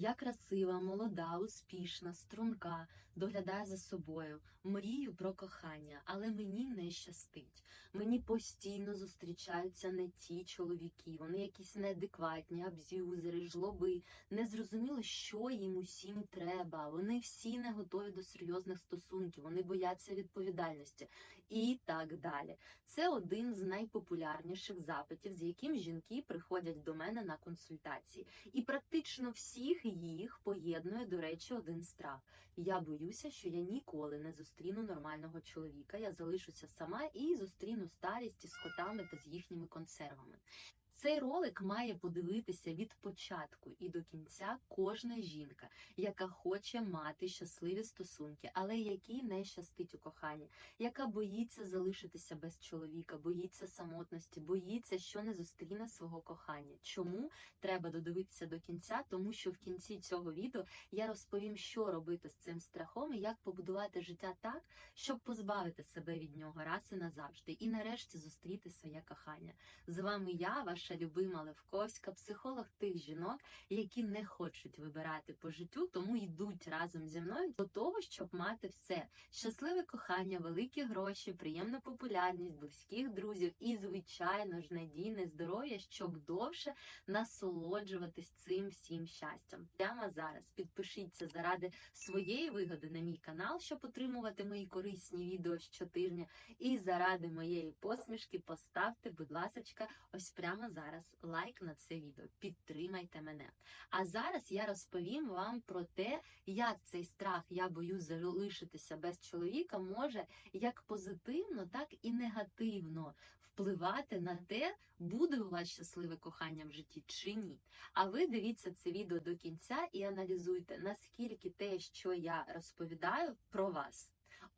Я красива, молода, успішна, струнка, доглядаю за собою, мрію про кохання, але мені не щастить. Мені постійно зустрічаються не ті чоловіки, вони якісь неадекватні, аб'юзери, жлоби. Незрозуміло, що їм усім треба. Вони всі не готові до серйозних стосунків, вони бояться відповідальності і так далі. Це один з найпопулярніших запитів, з яким жінки приходять до мене на консультації. І практично всіх їх поєднує, до речі, один страх. Я боюся, що я ніколи не зустріну нормального чоловіка. Я залишуся сама і зустріну старість із котами та з їхніми консервами. Цей ролик має подивитися від початку і до кінця кожна жінка, яка хоче мати щасливі стосунки, але якій не щастить у коханні, яка боїться залишитися без чоловіка, боїться самотності, боїться, що не зустріне свого кохання. Чому треба додивитися до кінця? Тому що в кінці цього відео я розповім, що робити з цим страхом і як побудувати життя так, щоб позбавити себе від нього раз і назавжди, і нарешті зустріти своє кохання. З вами я, ваша любима Левковська, психолог тих жінок, які не хочуть вибирати по життю, тому йдуть разом зі мною до того, щоб мати все: щасливе кохання, великі гроші, приємну популярність, близьких друзів і, звичайно ж, надійне здоров'я, щоб довше насолоджуватись цим всім щастям. Прямо зараз підпишіться заради своєї вигоди на мій канал, щоб отримувати мої корисні відео щотижня. І заради моєї посмішки поставте, будь ласочка, ось прямо зараз лайк на це відео. Підтримайте мене. А зараз я розповім вам про те, як цей страх я боюсь залишитися без чоловіка може як позитивно, так і негативно впливати на те, буде у вас щасливе кохання в житті чи ні. А ви дивіться це відео до кінця і аналізуйте, наскільки те, що я розповідаю, про вас.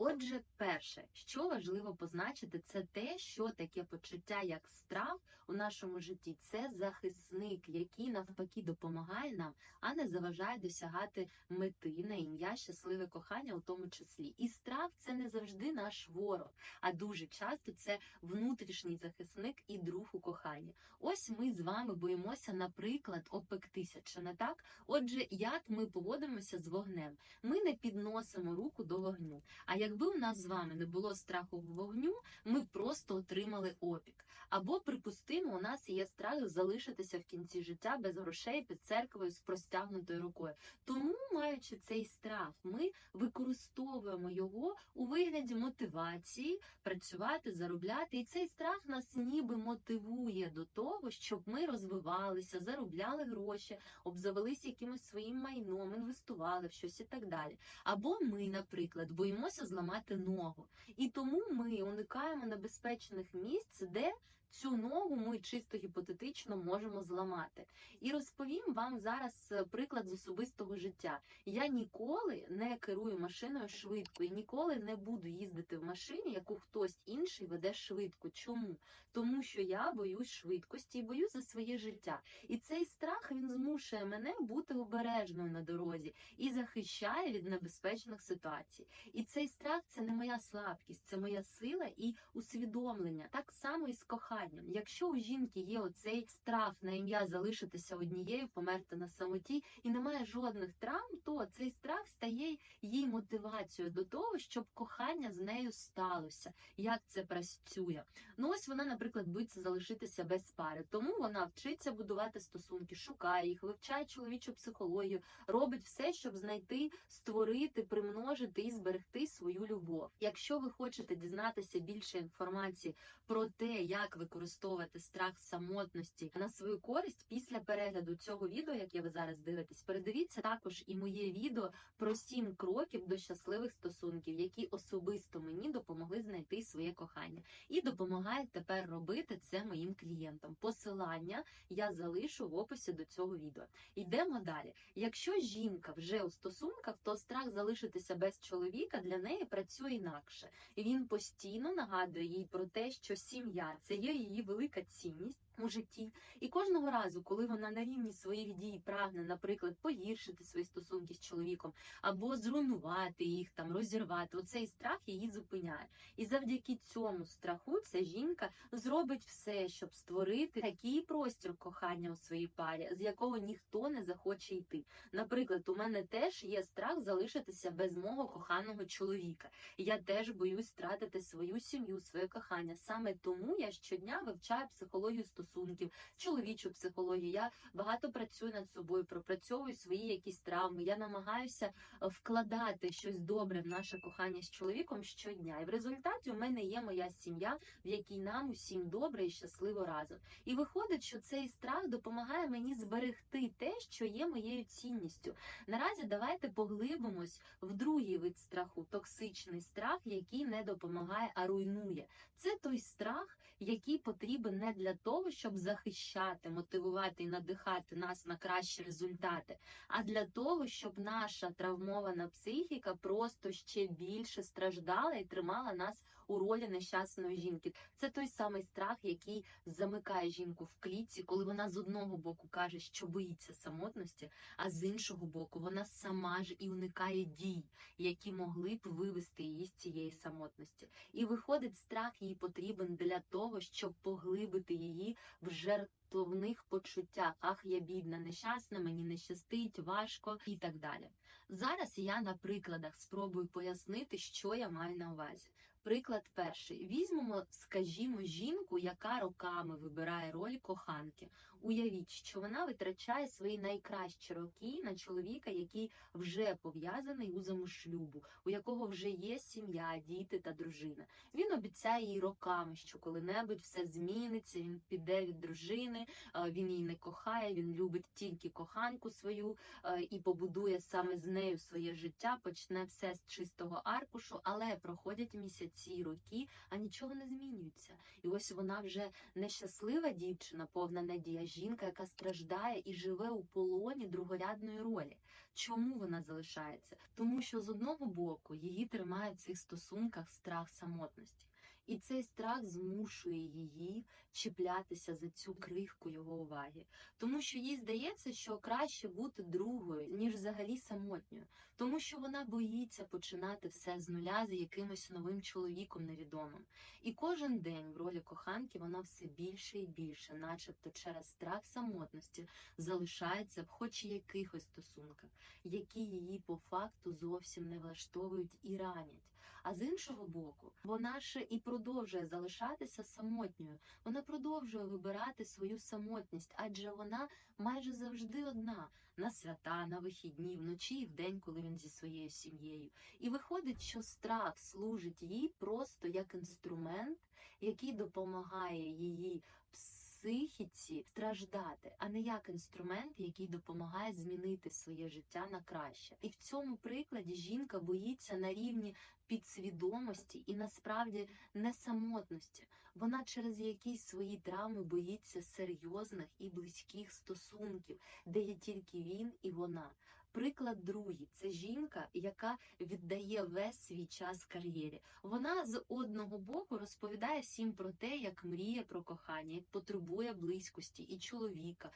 Отже, перше, що важливо позначити, це те, що таке почуття як страх у нашому житті. Це захисник, який навпаки допомагає нам, а не заважає досягати мети на ім'я щасливе кохання, у тому числі. І страх це не завжди наш ворог, а дуже часто це внутрішній захисник і друг у коханні. Ось ми з вами боїмося, наприклад, опектися, чи не так? Отже, як ми поводимося з вогнем? Ми не підносимо руку до вогню. А якби у нас з вами не було страху вогню, ми просто отримали опік. Або, припустимо, у нас є страх залишитися в кінці життя без грошей під церквою з простягнутою рукою. Тому, маючи цей страх, ми використовуємо його у вигляді мотивації працювати, заробляти. І цей страх нас ніби мотивує до того, щоб ми розвивалися, заробляли гроші, обзавелися якимось своїм майном, інвестували в щось і так далі. Або ми, наприклад, боїмося зламати ногу. І тому ми уникаємо небезпечних місць, де цю ногу ми чисто гіпотетично можемо зламати. І розповім вам зараз е, приклад з особистого життя. Я ніколи не керую машиною швидко і ніколи не буду їздити в машині, яку хтось інший веде швидко. Чому? Тому що я боюсь швидкості і боюсь за своє життя. І цей страх він змушує мене бути обережною на дорозі і захищає від небезпечних ситуацій. І цей страх це не моя слабкість, це моя сила і усвідомлення. Так само і з коханням. Якщо у жінки є оцей страх на ім'я залишитися однією, померти на самоті, і немає жодних травм, то цей страх стає їй мотивацією до того, щоб кохання з нею сталося. Як це працює? Ну ось вона, наприклад, боїться залишитися без пари, тому вона вчиться будувати стосунки, шукає їх, вивчає чоловічу психологію, робить все, щоб знайти, створити, примножити і зберегти свою любов. Якщо ви хочете дізнатися більше інформації про те, як використовувати страх самотності на свою користь після перегляду цього відео, яке ви зараз дивитесь, передивіться також і моє відео про сім кроків до щасливих стосунків, які особисто мені допомогли знайти своє кохання, і допомагають тепер робити це моїм клієнтам. Посилання я залишу в описі до цього відео. Йдемо далі. Якщо жінка вже у стосунках, то страх залишитися без чоловіка для неї працює інакше. Він постійно нагадує їй про те, що сім'я це є її велика цінність. У житті, і кожного разу, коли вона на рівні своїх дій прагне, наприклад, погіршити свої стосунки з чоловіком або зруйнувати їх, там розірвати, оцей страх її зупиняє. І завдяки цьому страху ця жінка зробить все, щоб створити такий простір кохання у своїй парі, з якого ніхто не захоче йти. Наприклад, у мене теж є страх залишитися без мого коханого чоловіка. Я теж боюсь втратити свою сім'ю, своє кохання. Саме тому я щодня вивчаю психологію стосунків, чоловічу психологію. Я багато працюю над собою, пропрацьовую свої якісь травми. Я намагаюся е, вкладати щось добре в наше кохання з чоловіком щодня. І в результаті у мене є моя сім'я, в якій нам усім добре і щасливо разом. І виходить, що цей страх допомагає мені зберегти те, що є моєю цінністю. Наразі давайте поглибимось в другий вид страху токсичний страх, який не допомагає, а руйнує. Це той страх, який потрібен не для того, щоб захищати, мотивувати і надихати нас на кращі результати, а для того, щоб наша травмована психіка просто ще більше страждала і тримала нас у ролі нещасної жінки. Це той самий страх, який замикає жінку в клітці, коли вона з одного боку каже, що боїться самотності, а з іншого боку, вона сама ж і уникає дій, які могли б вивести її з цієї самотності. І виходить, страх їй потрібен для того, щоб поглибити її в жертовних почуттях. Ах, я бідна, нещасна, мені не щастить, важко і так далі. Зараз я на прикладах спробую пояснити, що я маю на увазі. Приклад перший. Візьмемо, скажімо, жінку, яка роками вибирає роль коханки. Уявіть, що вона витрачає свої найкращі роки на чоловіка, який вже пов'язаний узами шлюбу, у якого вже є сім'я, діти та дружина. Він обіцяє їй роками, що коли-небудь все зміниться, він піде від дружини, е, він її не кохає, він любить тільки коханку свою е, і побудує саме з нею своє життя, почне все з чистого аркушу, але проходять місяці роки, а нічого не змінюється. І ось вона вже нещаслива дівчина, повна надія, жінка, яка страждає і живе у полоні другорядної ролі. Чому вона залишається? Тому що з одного боку її тримає в цих стосунках страх самотності. І цей страх змушує її чіплятися за цю крихку його уваги, тому що їй здається, що краще бути другою, ніж взагалі самотньою, тому що вона боїться починати все з нуля з якимось новим чоловіком невідомим. І кожен день в ролі коханки вона все більше і більше, начебто через страх самотності, залишається в хоч якихось стосунках, які її по факту зовсім не влаштовують і ранять. А з іншого боку, вона ще і продовжує залишатися самотньою. Вона продовжує вибирати свою самотність, адже вона майже завжди одна на свята, на вихідні, вночі і вдень, коли він зі своєю сім'єю. І виходить, що страх служить їй просто як інструмент, який допомагає її психіці страждати, а не як інструмент, який допомагає змінити своє життя на краще. І в цьому прикладі жінка боїться на рівні підсвідомості і насправді не самотності. Вона через якісь свої травми боїться серйозних і близьких стосунків, де є тільки він і вона. Приклад другий це жінка, яка віддає весь свій час кар'єрі. Вона з одного боку розповідає всім про те, як мріє про кохання, як потребує близькості і чоловіка,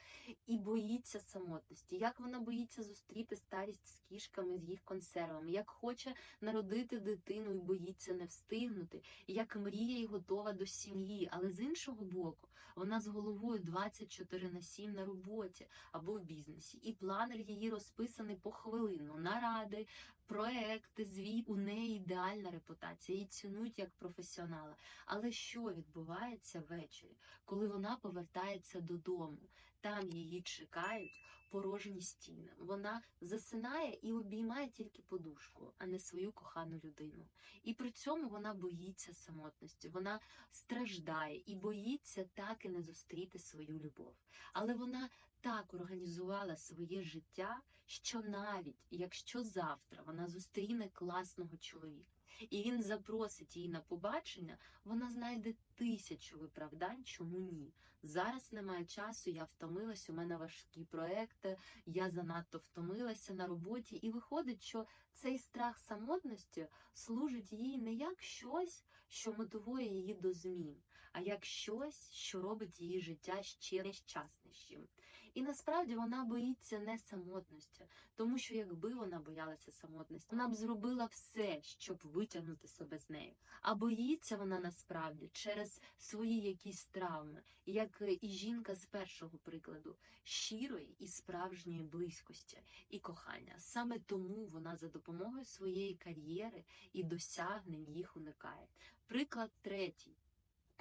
і боїться самотності, як вона боїться зустріти старість з кішками, з їх консервами, як хоче народити дитину і боїться не встигнути, як мріє і готова до сім'ї. Але з іншого боку, вона з головою 24 на 7 на роботі або в бізнесі, і планер її розписаний похвилинно, наради, проекти, звіт. У неї ідеальна репутація, її цінують як професіонала. Але що відбувається ввечері, коли вона повертається додому? Там її чекають порожні стіни. Вона засинає і обіймає тільки подушку, а не свою кохану людину. І при цьому вона боїться самотності, вона страждає і боїться так і не зустріти свою любов. Але вона так організувала своє життя, що навіть якщо завтра вона зустріне класного чоловіка. І він запросить її на побачення, вона знайде тисячу виправдань, чому ні. Зараз немає часу, я втомилась, у мене важкі проекти, я занадто втомилася на роботі, і виходить, що цей страх самотності служить їй не як щось, що мотивує її до змін, а як щось, що робить її життя ще нещаснішим. І насправді вона боїться не самотності, тому що якби вона боялася самотності, вона б зробила все, щоб витягнути себе з неї. А боїться вона насправді через свої якісь травми, як і жінка з першого прикладу, щирої і справжньої близькості і кохання. Саме тому вона за допомогою своєї кар'єри і досягнень їх уникає. Приклад третій.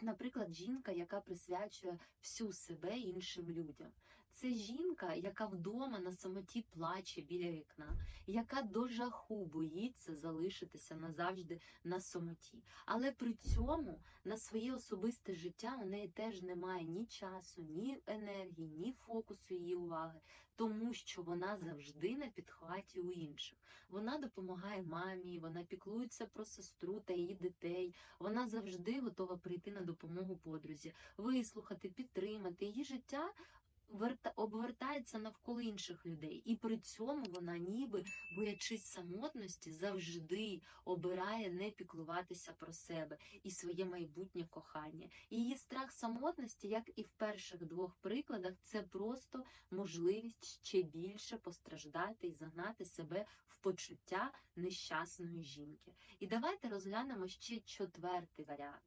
Наприклад, жінка, яка присвячує всю себе іншим людям. Це жінка, яка вдома на самоті плаче біля вікна, яка до жаху боїться залишитися назавжди на самоті. Але при цьому на своє особисте життя у неї теж немає ні часу, ні енергії, ні фокусу її уваги, тому що вона завжди на підхваті у інших. Вона допомагає мамі, вона піклується про сестру та її дітей. Вона завжди готова прийти на допомогу подрузі, вислухати, підтримати її життя. Верта- Обвертається навколо інших людей, і при цьому вона, ніби боячись самотності, завжди обирає не піклуватися про себе і своє майбутнє кохання. Її страх самотності, як і в перших двох прикладах, це просто можливість ще більше постраждати і загнати себе в почуття нещасної жінки. І давайте розглянемо ще четвертий варіант.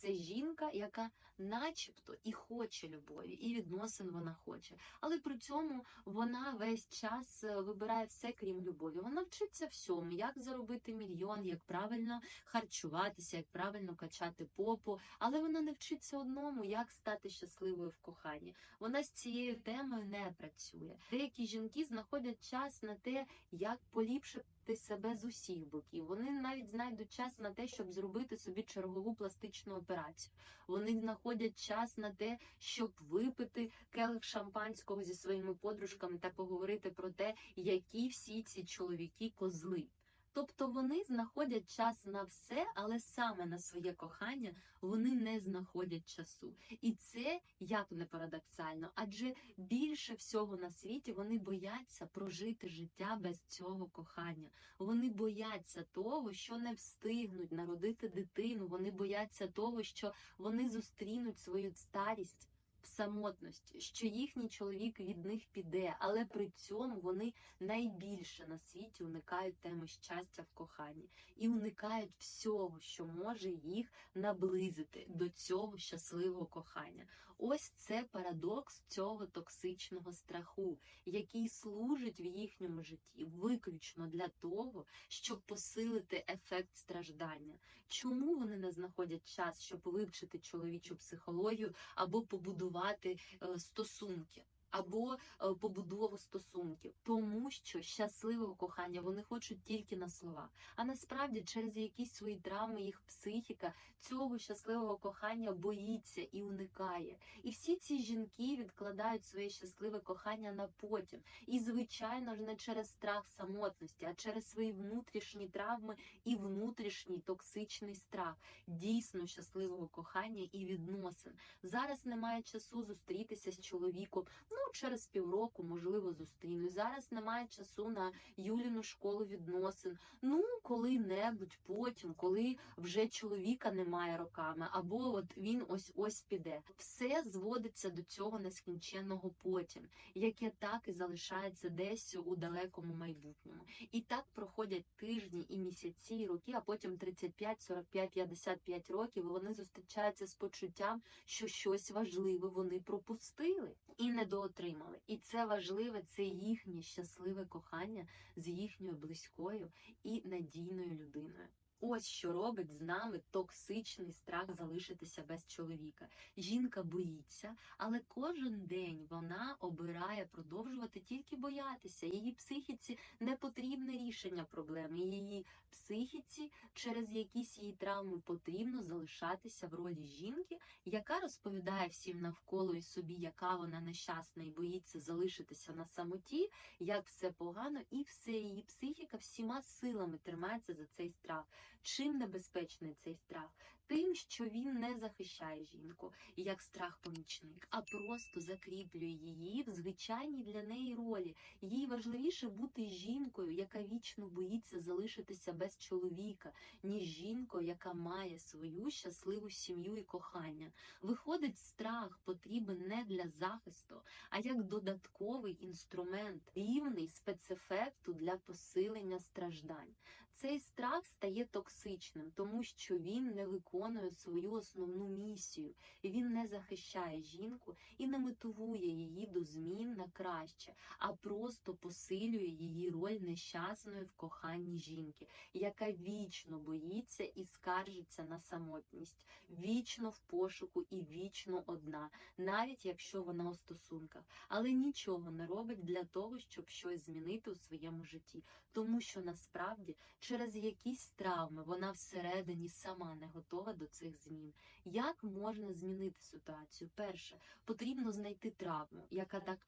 Це жінка, яка начебто і хоче любові, і відносин вона хоче, але при цьому вона весь час е, вибирає все крім любові. Вона вчиться всьому, як заробити мільйон, як правильно харчуватися, як правильно качати попу, але вона не вчиться одному, як стати щасливою в коханні. Вона з цією темою не працює. Деякі жінки знаходять час на те, як поліпшити себе з усіх боків. Вони навіть знайдуть час на те, щоб зробити собі чергову пластичну операцію. Вони знаходять час на те, щоб випити келих шампанського зі своїми подружками та поговорити про те, які всі ці чоловіки козли. Тобто вони знаходять час на все, але саме на своє кохання вони не знаходять часу. І це як не парадоксально, адже більше всього на світі вони бояться прожити життя без цього кохання. Вони бояться того, що не встигнуть народити дитину. Вони бояться того, що вони зустрінуть свою старість. Самотності, що їхній чоловік від них піде, але при цьому вони найбільше на світі уникають теми щастя в коханні і уникають всього, що може їх наблизити до цього щасливого кохання. Ось це парадокс цього токсичного страху, який служить в їхньому житті виключно для того, щоб посилити ефект страждання. Чому вони не знаходять час, щоб вивчити чоловічу психологію або побудувати е, стосунки? Або е, побудову стосунків, тому що щасливого кохання вони хочуть тільки на слова. А насправді через якісь свої травми їх психіка цього щасливого кохання боїться і уникає. І всі ці жінки відкладають своє щасливе кохання на потім. І, звичайно ж, не через страх самотності, а через свої внутрішні травми і внутрішній токсичний страх дійсно щасливого кохання і відносин. Зараз немає часу зустрітися з чоловіком. Ну, через півроку, можливо, зустрінусь. Зараз немає часу на Юліну школу відносин. Ну, коли-небудь потім, коли вже чоловіка немає роками, або от він ось ось піде. Все зводиться до цього нескінченного потім, яке так і залишається десь у далекому майбутньому. І так проходять тижні і місяці, і роки, а потім 35, 45, 55 років. Вони зустрічаються з почуттям, що щось важливе вони пропустили і недоотримали. І це важливе, це їхнє щасливе кохання з їхньою близькою і надійною людиною. Ось що робить з нами токсичний страх залишитися без чоловіка. Жінка боїться, але кожен день вона обирає продовжувати тільки боятися. Її психіці не потрібне рішення проблеми. Її психіці через якісь її травми потрібно залишатися в ролі жінки, яка розповідає всім навколо і собі, яка вона нещасна і боїться залишитися на самоті, як все погано, і все її психіка всіма силами тримається за цей страх. Чим небезпечний цей страх? тим, що він не захищає жінку як страх-помічник, а просто закріплює її в звичайній для неї ролі. Їй важливіше бути жінкою, яка вічно боїться залишитися без чоловіка, ніж жінкою, яка має свою щасливу сім'ю і кохання. Виходить, страх потрібен не для захисту, а як додатковий інструмент, рівний спецефекту для посилення страждань. Цей страх стає токсичним, тому що він не виконує свою основну місію, він не захищає жінку і не мотивує її до змін на краще, а просто посилює її роль нещасної в коханні жінки, яка вічно боїться і скаржиться на самотність, вічно в пошуку і вічно одна, навіть якщо вона у стосунках, але нічого не робить для того, щоб щось змінити у своєму житті, тому що насправді через якісь травми вона всередині сама не готова до цих змін. Як можна змінити ситуацію? Перше, потрібно знайти травму, яка так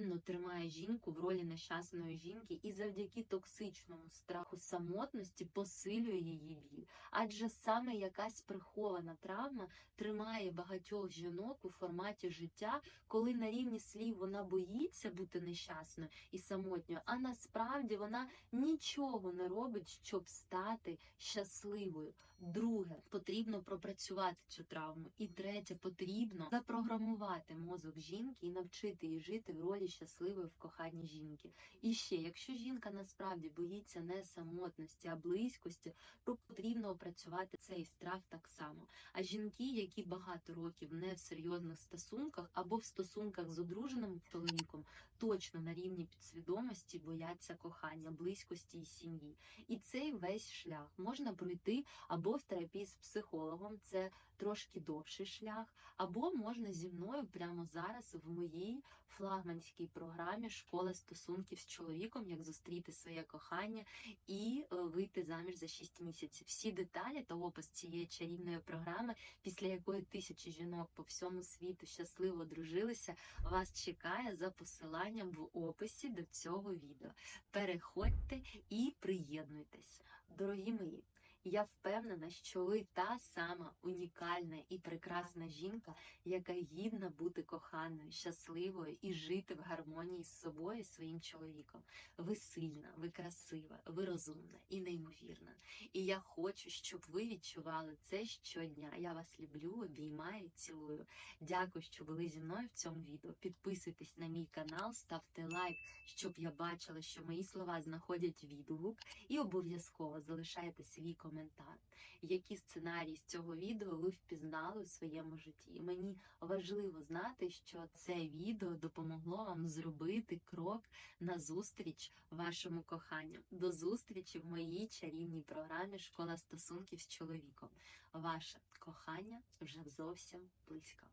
старанно тримає жінку в ролі нещасної жінки, і завдяки токсичному страху самотності посилює її біль. Адже саме якась прихована травма тримає багатьох жінок у форматі життя, коли на рівні слів вона боїться бути нещасною і самотньою, а насправді вона нічого не робить, щоб стати щасливою. Друге, потрібно пропрацювати цю травму. І третє, потрібно запрограмувати мозок жінки і навчити її жити в ролі щасливої в коханні жінки. І ще, якщо жінка насправді боїться не самотності, а близькості, то потрібно опрацювати цей страх так само. А жінки, які багато років не в серйозних стосунках або в стосунках з одруженим чоловіком, точно на рівні підсвідомості бояться кохання, близькості і сім'ї. І цей весь шлях можна пройти або в терапії з психологом, це трошки довший шлях, або можна зі мною прямо зараз в моїй флагманській програмі Школа стосунків з чоловіком, як зустріти своє кохання і е, вийти заміж за 6 місяців. Всі деталі та опис цієї чарівної програми, після якої тисячі жінок по всьому світу щасливо дружилися, вас чекає за посиланням в описі до цього відео. Переходьте і приєднуйтесь, дорогі мої. Я впевнена, що ви та сама унікальна і прекрасна жінка, яка гідна бути коханою, щасливою і жити в гармонії з собою своїм чоловіком. Ви сильна, ви красива, ви розумна і неймовірна. І я хочу, щоб ви відчували це щодня. Я вас люблю, обіймаю, цілую. Дякую, що були зі мною в цьому відео. Підписуйтесь на мій канал, ставте лайк, щоб я бачила, що мої слова знаходять відгук, і обов'язково залишайте свій коментар, які сценарії з цього відео ви впізнали у своєму житті. І мені важливо знати, що це відео допомогло вам зробити крок на зустріч вашому коханню. До зустрічі в моїй чарівній програмі Школа стосунків з чоловіком. Ваше кохання вже зовсім близько.